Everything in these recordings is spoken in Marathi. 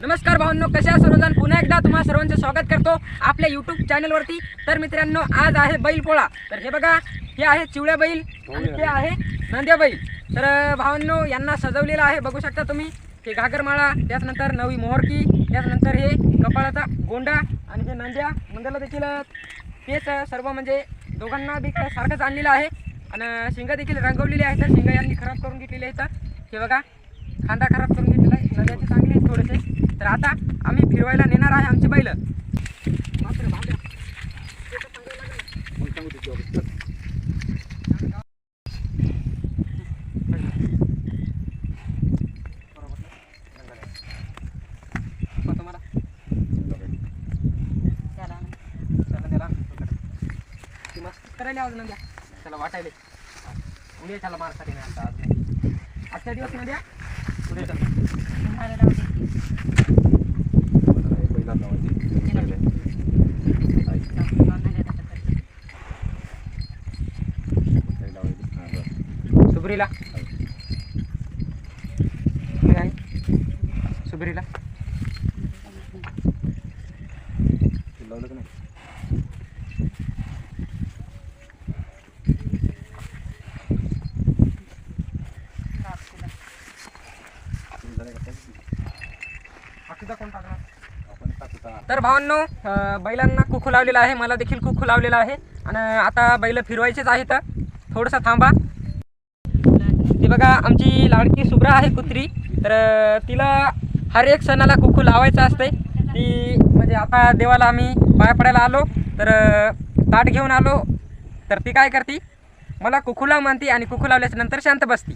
नमस्कार भावांनो कशा सर्वजण? पुन्हा एकदा तुम्हा सर्वांचे स्वागत करतो आपल्या यूट्यूब चॅनलवरती तर मित्रांनो आज आहे बैल पोळा तर हे बघा हे आहे चिवळ्या बैल आणि ते आहे नंद्या बैल. तर भावांनो यांना सजवलेलं आहे बघू शकता तुम्ही. हे घागरमाळा त्याचनंतर नवी मोहरकी त्याचनंतर हे कपाळाचा गोंडा आणि हे नंद्या. नंद्याला देखील तेच सर्व म्हणजे दोघांना बी सारखंच आणलेलं आहे. आणि शिंग देखील रंगवलेली आहे तर शिंग यांनी खराब करून घेतलेली आहे तर हे बघा खांदा खराब करून घेतलेला आहे. नद्याचे चांगले थोडेसे तर आता आम्ही फिरवायला नेणार आहे आमचे बैल मात्र भांड्या. तुम्हाला. चला करायला आज नद्या त्याला वाटायला उद्या त्याला मारसाठी नाही आजच्या दिवस नद्या उद्या चल सुब्रीला. सुब्रीला. लावलं सुबरीला नाही? तर भावांनो बैलांना कुखू लावलेला आहे. मला देखील कुखू लावलेला आहे. आणि आता बैल फिरवायचेच आहेत. थोडंसं थांबा. ती बघा आमची लाडकी सुब्रा आहे कुत्री. तर तिला हर एक सणाला कुखू लावायचं असते ती म्हणजे आता देवाला आम्ही पाया पडायला आलो. तर ताट घेऊन आलो. तर ती काय करते? मला कुकू लाव म्हणते आणि कुखू लावल्याच्या नंतर शांत बसती.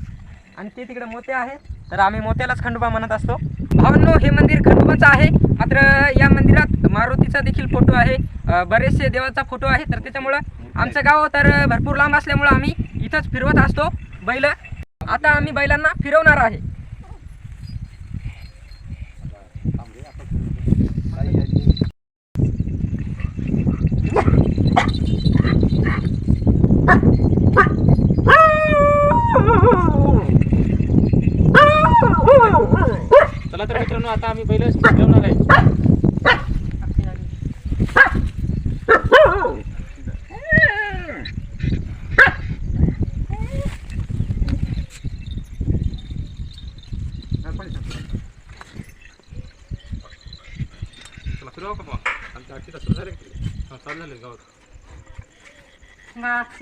आणि ते तिकडे मोते आहे तर आम्ही मोत्यालाच खंडोबा म्हणत असतो. भावनो हे मंदिर खंडोबाचं आहे. मात्र या मंदिरात मारुतीचा देखील फोटो आहे. बरेचसे देवाचा फोटो आहे. तर त्याच्यामुळं आमचं गाव तर भरपूर लांब असल्यामुळं आम्ही इथंच फिरवत असतो. बैल आता आम्ही बैलांना फिरवणार आहे. चला तर मित्रांनो आता आम्ही पहिलं ठेवणार आहे.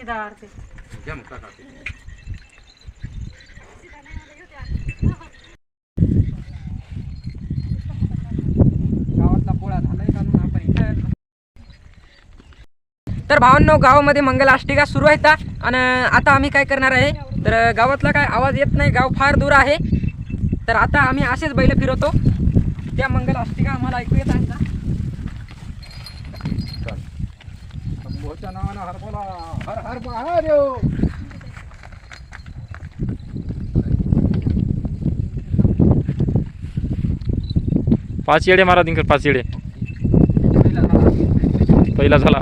गावात तर भावांनो गावामध्ये मंगलाष्टिका सुरू आहेत आणि आता आम्ही काय करणार आहे? तर गावातला काय आवाज येत नाही गाव फार दूर आहे. तर आता आम्ही असेच बैल फिरवतो. त्या मंगलाष्टिका आम्हाला ऐकू येत आहेत का? शंभूच्या नावानं हर बोला. हर हर महादेव. पाच येडे मारा दिंकर पाच येडे. पहिला झाला.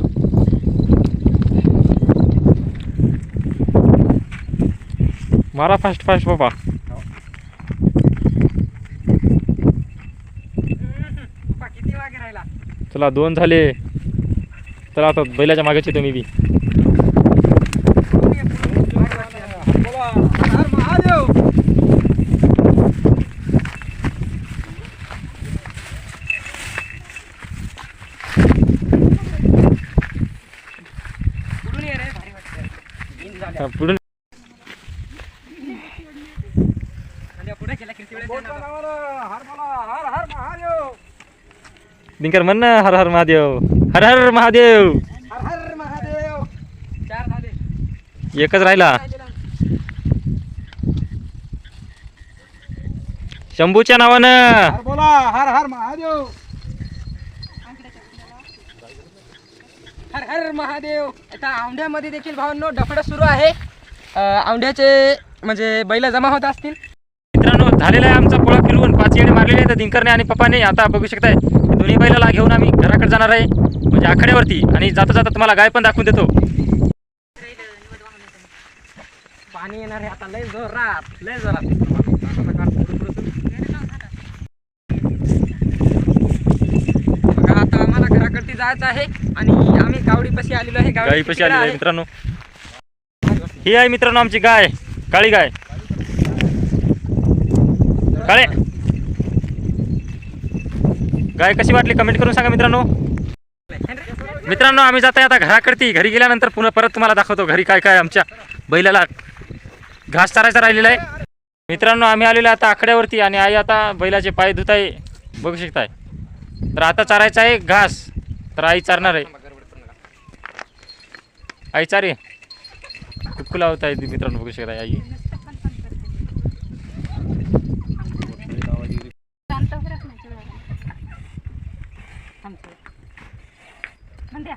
मारा फास्ट फास्ट बाबा चला दोन झाले. चला आता बैलाच्या मागेचे तुम्ही बी. हर बोला हर हर महादेव कुठून ये रे भारी वाटतं इन झाल्या. हा, पुढून आणि या पुढे गेला किती वेळेस शंभूच्या येणार बा. नावानं हर बोला हर हर महादेव दिंकर म्हण ना हर हर महादेव. हर हर महादेव. हर हर महादेव चार झाले एकच राहिला. शंभूच्या नावानं. हर बोला हर हर महादेव. हर हर महादेव. आता औंढ्यामध्ये देखील भावांनो डफडं सुरू आहे. औंढ्याचे म्हणजे बैल जमा होत असतील. मित्रांनो झालेला आहे आमचा पोळा फिरवून. पाच येडे मारलेले आहेत दिंकरने आणि पप्पाने. आता बघू शकताय दोन्ही बैलाला घेऊन आम्ही घराकडे जाणार आहे म्हणजे आखाड्यावरती. आणि जाता जाता तुम्हाला गाय पण दाखवून देतो. पाणी येणार आहे आता लय जोरात लय जोरात. बघा आता आम्हाला घराकडती जायचं आहे आणि आम्ही गावडीपाशी आलेलो आहे गावडीपाशी आलेलो आहे. मित्रांनो. ही आहे मित्रांनो आमची गाय काळी गाय. काळे. गाय कशी वाटली? कमेंट करून सांगा मित्रांनो. मित्रांनो आम्ही जाता आता घराकडती. घरी गेल्यानंतर पुन्हा परत तुम्हाला दाखवतो घरी काय काय आमच्या बैलाला घास चारायचा राहिलेला आहे. मित्रांनो आम्ही आलेलो आहे आता आकड्यावरती आणि आई आता बैलाचे पाय धुत आहे बघू शकताय. तर आता चारायचा आहे घास. तर आई चारणार आहे. आई चारे. कुक्कुला होत आहे मित्रांनो बघू शकताय आई शांत हो रख नाही तेवढं. थांबतो. म्हणत्या.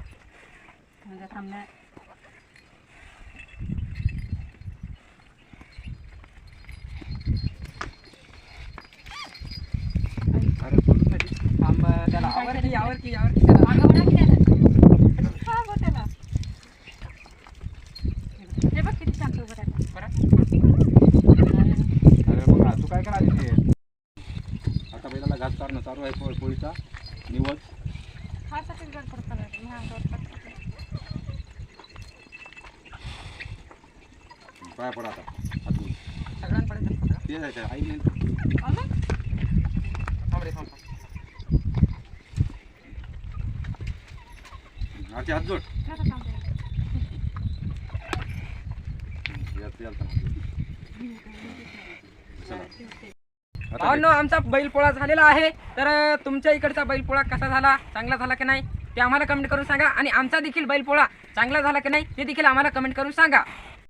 थांब, त्याला आवर की आवर की आवर की त्याला. मागं वळा की त्याला. हा, बघ किती शांत उभं राहतं. अरे बघा तू काय ते आता बैलाला घास चारणं चालू आहे पोळ- पोळीचा निवड हा सगळं गडबड करायचं. मी हा गडबड करते. पाया पडा आता हातून. ते जायचं नाही. आरती हात जोड जरा थांब रे. यात- यात हात जोड. चला आता भावांनो आमचा बैलपोळा झालेला आहे तर अं, तुमच्या इकडचा बैलपोळा कसा झाला चांगला झाला की नाही ते आम्हाला कमेंट करून सांगा आणि आमचा देखील बैलपोळा चांगला झाला की नाही ते देखील आम्हाला कमेंट करून सांगा